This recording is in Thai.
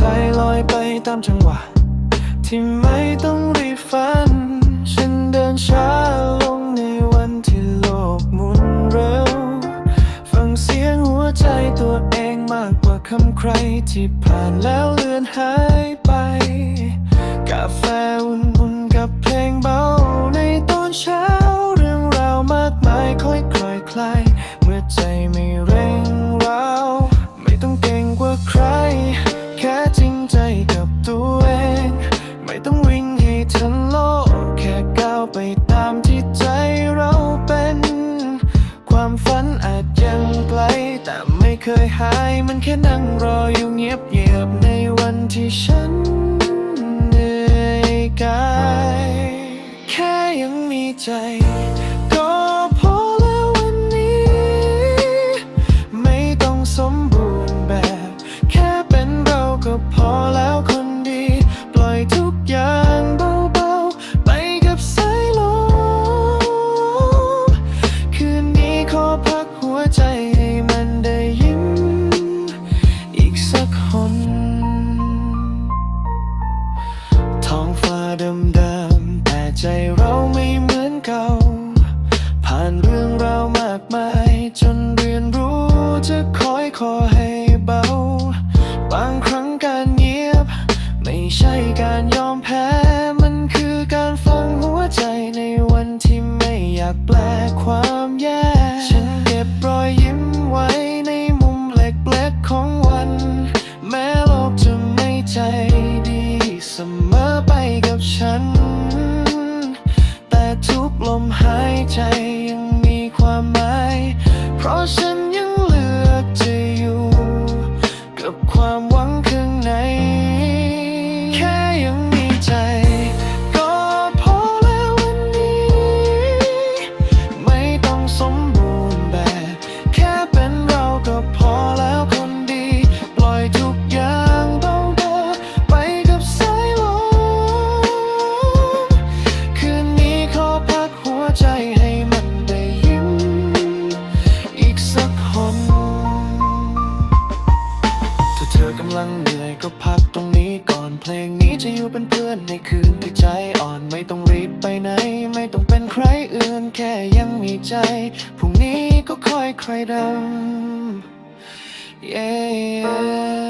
ใจลอยไปตามจังหวะ ที่ไม่ต้องรีบฝัน ฉันเดินช้าลงในวันที่โลกหมุนเร็ว ฟังเสียงหัวใจตัวเองมากกว่าคำใครที่ผ่านแล้วเลือนหายไป กาแฟอุ่น ค่นั่งรออยู่เงียบเงียบๆในวันที่ฉันเหนื่อยกาย แค่ยังมีใจ น ท้องฟ้าเดิมๆแต่ใจเราไม่เหมือนเก่า ผ่านเรื่องราวมากมาย จนเรียนรู้จะคอยคอให้ ใจดีเสมอไปกับฉัน แต่ทุกลมหายใจยังมีความหมาย เพราะฉัน ก็พักตรงนี้ก่อนเพลงนี้จะอยู่เป็นเพื่อนในคืนที่ใจอ่อนไม่ต้องรีบไปไหน ไม่ต้องเป็นใครอื่นแค่ยังมีใจพรุ่งนี้ก็ค่อยใครดำ yeah